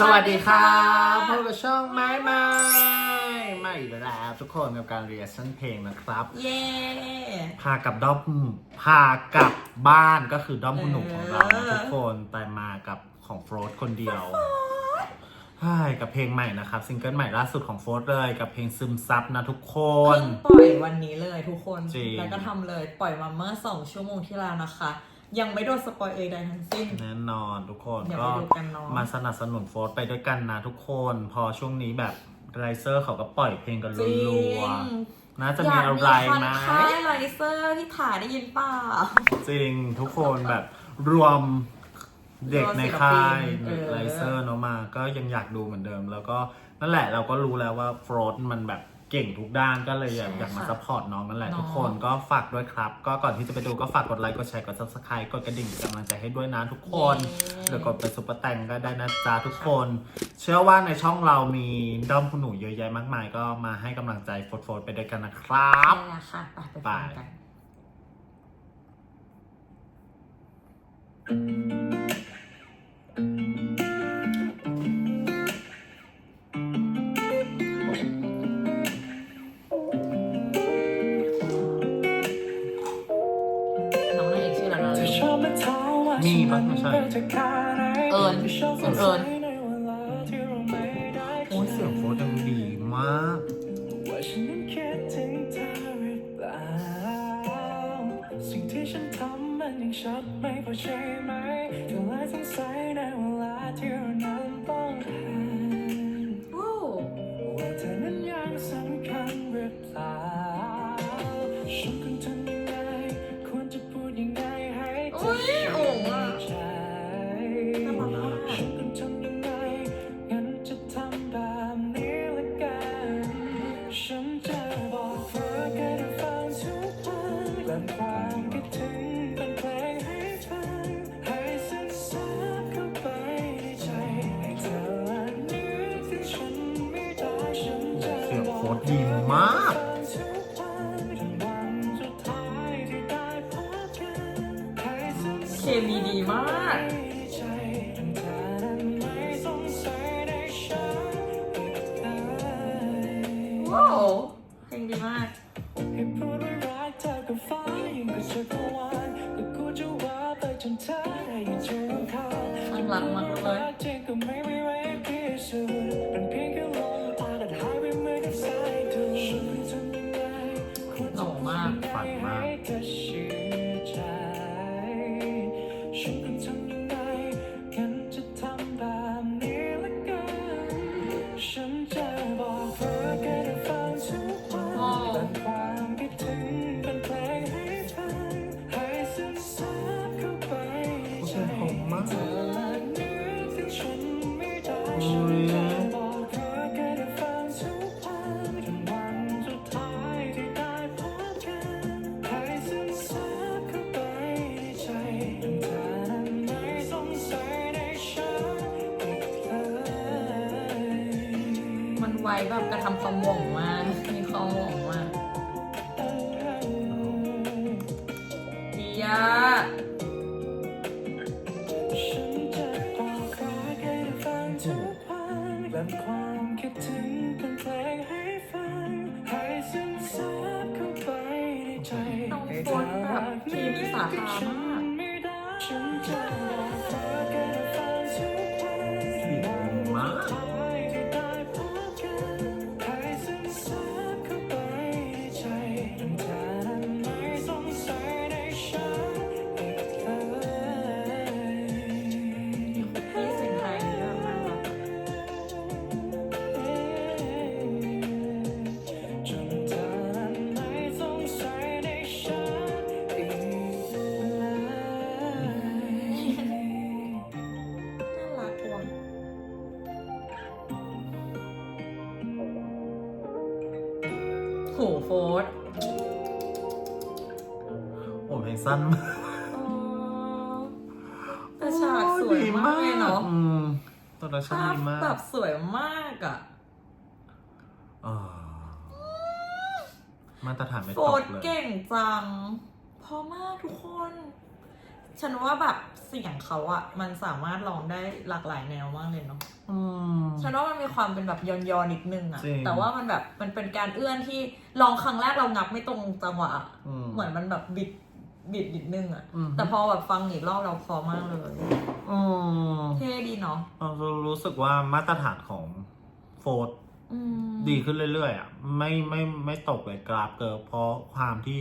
สวัสดีครับพบกับช่องไม้ไม้มาอีกแล้วทุกคนกับการเรียนชั่นเพลงนะครับ เย้พากับด้อมพากลับบ้านก็คือด้อมคุณหนุ่มของเราเออทุกคนแต่มากับของโฟร์คนเดียวใช่กับเพลงใหม่นะครับซิงเกิลใหม่ล่าสุดของโฟร์เลยกับเพลงซึมซับนะทุกคนเพิ่งปล่อยวันนี้เลยทุกคน จริง แล้วก็ทำเลยปล่อยมาเมื่อสองชั่วโมงที่แล้วนะคะ ยังไม่โดนสปอยเอยใดทั้งสิ้น แน่นอนทุกคนเดี๋ยวก็ไปดูกันเนอะ มาสนับสนุนโฟร์ไปด้วยกันนะทุกคน พอช่วงนี้แบบไรเซอร์เขาก็ปล่อยเพลงกันจริงรัวๆน่าจะมีอะไรอยากไหมมีคอนค่ายไลเซอร์ที่ถ่ายได้ยินเปล่า จริงทุกคนแบบรวมเด็กในค่ายรวมศิลปินเออไลเซอร์เนาะมา ก็ยังอยากดูเหมือนเดิม แล้วก็นั่นแหละเราก็รู้แล้วว่าโฟร์มันแบบ เก่งทุกด้านก็เลยอยากอยากมาซัพพอร์ตน้องนั่นแหละทุกคนก็ฝากด้วยครับ ก็ก่อนที่จะไปดูก็ฝากกดไลค์กดแชร์กด subscribe กดกระดิ่งเป็นกำลังใจให้ด้วยนะทุกคน หรือกดเป็นซุปเปอร์แตงก็ได้นะจ๊ะทุกคน เชื่อว่าในช่องเรามีด้อมคุณหนูเยอะแยะมากมาย ก็มาให้กำลังใจโฟร์ๆไปด้วยกันนะครับใช่แล้วค่ะไปไปฟังกันน้ มีปะไม่ใช่เอิญเสียงเอิญโอ้ยเสียงโฟร์ดังดีมากว่าฉันนั้นคิดถึงเธอหรือเปล่าสิ่งที่ฉันทำมันยังชัดไม่พอใช่ไหมเธอเลยสงสัย สงสัยในฉันอีกเลยว้าวเพลงดีมากให้พูดว่ารักเธอกับฟ้ายิ่งกว่าจักรวาลก็กูจะว่าไปจนเธอได้ยินเสียงเขาน่ารักมากเลย ฝันมาก วแบบกระทำความหวงมากมีความหวงมากดีอะฉันจะบอกรักให้ได้ฟังทุกวัน โหโฟร์โอ้เพลงสั้นมากอ๋อแต่ฉากสวยมากเลยเนาะอืมโปรดักชั่นภาพดีมากแบบสวยมากอะอ่ามาตรฐานไม่โฟตกร์เลย เก่งจังเพอมากทุกคน ฉันว่าแบบเสียงเขาอะมันสามารถร้องได้หลากหลายแนวมากเลยเนาะอืม ฉันว่ามันมีความเป็นแบบยอนๆนิดนึงอะจริง แต่ว่ามันแบบมันเป็นการเอื้อนที่ลองครั้งแรกเรางับไม่ตรงจังหวะอะอืมเหมือนมันแบบบิดบิดนิดนึงอะอืมแต่พอแบบฟังอีกรอบเราพอมากเลยอืมเท่ดีเนาะเรารู้สึกว่ามาตรฐานของโฟร์อืมดีขึ้นเรื่อยๆอะไม่ไม่ไม่ตกเลยกราฟเกิร์เพราะความที่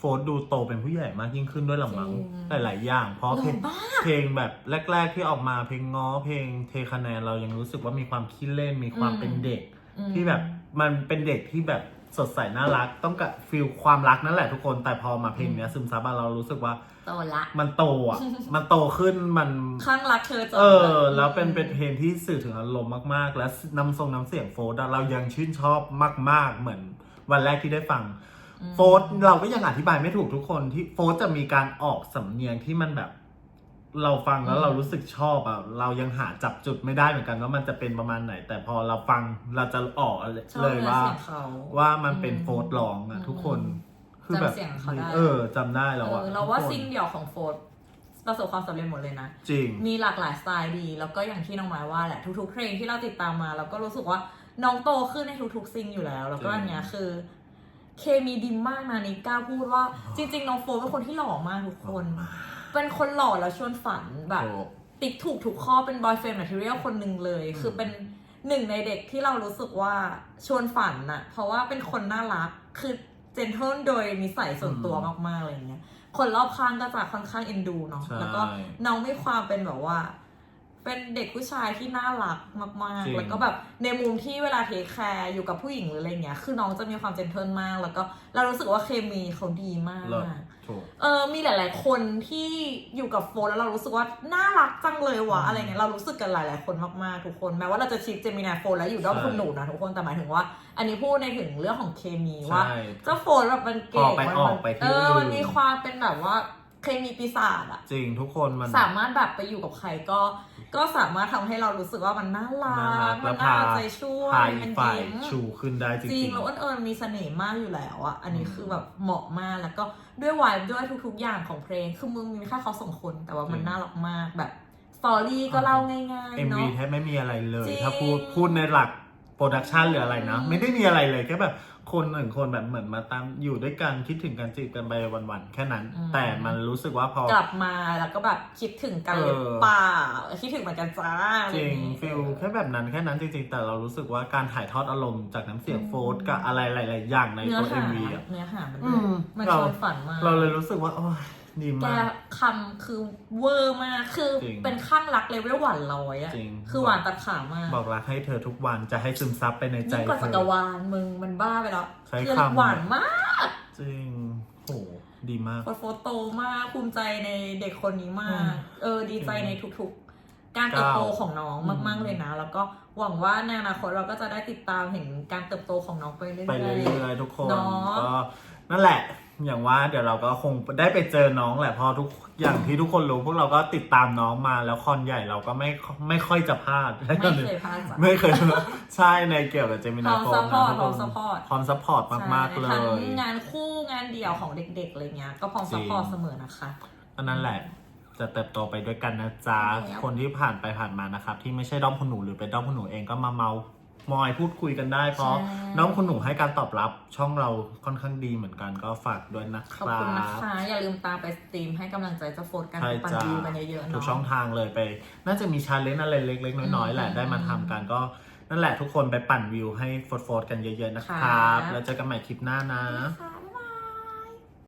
โฟร์ดูโตเป็นผู้ใหญ่มากยิ่งขึ้นด้วยหลังมั้งหลาย ๆ อย่าง เพราะหเพลล่องมากเพลงแบบแรก ๆ ที่ออกมาเพลงง้อเพลงเทคะแนนเรายังรู้สึกว่ามีความขี้เล่นมีความเป็นเด็กอืมที่แบบมันเป็นเด็กที่แบบสดใสน่ารัก ต้องกับฟิลความรักนั่นแหละทุกคนแต่พอมาเพลงเนี้ยซึมซับอะเรารู้สึกว่าโตละมันโตอะ มันโตขึ้นมันข้างรักเธอจบเออ แล้วเป็นเป็นเพลงที่สื่อถึงอารมณ์มากๆ และนำทรงน้ำเสียงโฟร์ดอะเรายังชื่นชอบมาก ๆ เหมือนวันแรกที่ได้ฟัง โฟร์ดเราก็ยังอธิบายไม่ถูกทุกคนที่โฟร์ดจะมีการออกสำเนียงที่มันแบบ เราฟังแล้วเรารู้สึกชอบอะเรายังหาจับจุดไม่ได้เหมือนกันว่ามันจะเป็นประมาณไหน แต่พอเราฟังเราจะออกชอบเลยว่า เสียงเขาว่ามันเป็นอืมโฟร์ดร้องอะอืมทุกคนคือแบบจำเสียงเขาได้ เออจำได้แล้วเออะอเราว่าทุกคนซิงเดี่ยวของโฟร์ดประสบความสำเร็จหมดเลยนะ จริง มีหลากหลายสไตล์ดี แล้วก็อย่างที่น้องหมายว่าแหละทุกๆเพลงที่เราติดตามมา เราก็รู้สึกว่าน้องโตขึ้นในทุกๆซิงอยู่แล้ว แล้วก็จริง อันเนี้ยคือ เคมีดีมากนะนิกล้าพูดว่าจริง ๆ น้องโฟร์เป็นคนที่หล่อมากทุกคน เป็นคนหล่อแล้วชวนฝันแบบโอ้ติ๊กถูกทุกข้อเป็นบอยเฟรนด์แมทเทียลคนหนึ่งเลย คือเป็นหนึ่งในเด็กที่เรารู้สึกว่าชวนฝันน่ะ เพราะว่าเป็นคนน่ารักคือเจนเทิลโดยนิสัยส่วนตัวมากๆอะไรเงี้ยคนรอบข้างก็จะค่อนข้างเอ็นดูเนาะใช่แล้วก็น้องมีความเป็นแบบว่า เป็นเด็กผู้ชายที่น่ารักมากจริๆงแล้วก็แบบในมุมที่เวลาเทคแคร์อยู่กับผู้หญิงหรืออะไรเงี้ย คือน้องจะมีความเจนเทิลมาก แล้วก็เรารู้สึกว่าเคมีเขาดีมาก เลิศถูก เออมีหลาย ๆ คนที่อยู่กับโฟนแล้วเรารู้สึกว่าน่ารักจังเลยวะอืมอะไรเงี้ยเรารู้สึกกันหลาย ๆ คนมาก ๆ ทุกคนแม้ว่าเราจะชิปเจมินาโฟนแล้วอยู่ด้อมใช่ คุณหนูนะทุกคนแต่หมายถึงว่า อันนี้พูดในถึงเรื่องของเคมีว่า ใช่ เจ้าโฟนแบบมันเก่งออกไปมันออกไปที่เอออื่นมันมีความเป็นแบบว่า เคมีปีศาจอะจริงทุกคนมัน สามารถแบบไปอยู่กับใครก็ ก็สามารถทำให้เรารู้สึกว่ามันน่ารัน่ารักกมัและนน่าพา เอาใจช่วยพาอีมักนฝ่ายยิ้มชูขึ้นได้จจริริงง แล้วอ้นเอิญมีเสน่ห์มากอยู่แล้วอะอันนี้อืมคือแบบเหมาะมากแล้วก็ด้วยวายด้วยทุก ๆ อย่างของเพลง คือมึงมีแค่เขาสองคน แต่ว่ามันจริง น่ารักมากแบบสตอรี่ก็เล่าง่ายเอ็ๆมวีเนาะ แทบไม่มีอะไรเลย จริง ถ้าพูดพูดในหลัก โปรดักชันหรืออะไรนะ ไม่ได้มีอะไรเลยแค่แบบคนหนึ่งคนแบบเหมือนมาตามอยู่ด้วยกันคิดถึงกันจีบกันไปวันๆแค่นั้นแต่มันรู้สึกว่าพอ กลับมาแล้วก็แบบคิดถึงกันหรือเออเปล่าคิดถึงเหมือนกันจ้าอะจไอริงย่านี้ ฟิลแค่แบบนั้นแค่นั้นจริงๆ แต่เรารู้สึกว่าการถ่ายทอดอารมณ์จากน้ำเสียงโฟร์กับอะไรหลายๆอย่างในเนื้อตัวเอ็หามวีอะ เนื้อหามันอืมมันเรา ชวนฝันมาก เราเลยรู้สึกว่าโอ้ย ดีแกมาก คำคือเวอร์มาก คือจริงเป็นข้างรักเลเวลหวานร้อยอะจริง คือหวานตัดขามากบอกรักให้เธอทุกวันจะให้ซึมซับไปในใจยิ่งกว่าเธจัอกรวาลมึงมันบ้าไปแล้วใช้คือคำ หวานมากจริงโหดีมาก โฟโฟโตมากภูมิใจในเด็กคนนี้มาอืก มเออดีใจในทุกๆ การเติบโตก้าวของน้องอืมมากๆเลยนะ แล้วก็หวังว่าในอนาคตเราก็จะได้ติดตามเห็นการเติบโตของน้องไปเรื่อยๆไปเรื่อยๆทุกคนเนาะ ก็ นั่นแหละ อย่างว่าเดี๋ยวเราก็คงได้ไปเจอน้องแหละเพอทุกอย่างที่ทุกคนรู้ พวกเราก็ติดตามน้องมาแล้วคอนใหญ่เราก็ไม่ไม่ค่อยจะพลาด ไม่เคยพลาดจ้ะ ไม่เคย ใช่ในเกี่ยวกับเจมินาโฟพร้อม support นะทุกพร้คอมน support พร้อมซัพพอร์ตมาก ๆ เลใช่ทั้ย งงานคู่งานเดี่ยวของเด็กๆอะไรเงี้ย ก็พร้อมจริซังพพอร์ตเสมอนะคะ อันนั้นแหละจะเติบโตไปด้วยกันนะจ๊ะ ใช่แล้ว คนที่ผ่านไปผ่านมานะครับ ที่ไม่ใช่ด้อมคุณหนูหรือเป็นด้อมคุณหนูเองก็มาเมา มอยพูดคุยกันได้ เพราะด้อมคุณหนูให้การตอบรับช่องเราค่อนข้างดีเหมือนกันก็ฝากด้วยนะคขอบรัคุณนะบ คะ อย่าลืมตามไปสตรีมให้กำลังใจเจะโฟดกันใช่ปันจ้า วิวกันเยอะๆทุกเนาะช่องทางเลยไป น่าจะมีชาเลนจ์อะไรเล็ก ๆ น้อย ๆ แหละ อืมได้มาทำกันก็ นั่นแหละทุกคนไปปั่นวิวให้โฟดๆกันเยอะ ๆ นะครับ ค่ะ แล้วเจอกันใหม่คลิปหน้านะ ค่ะ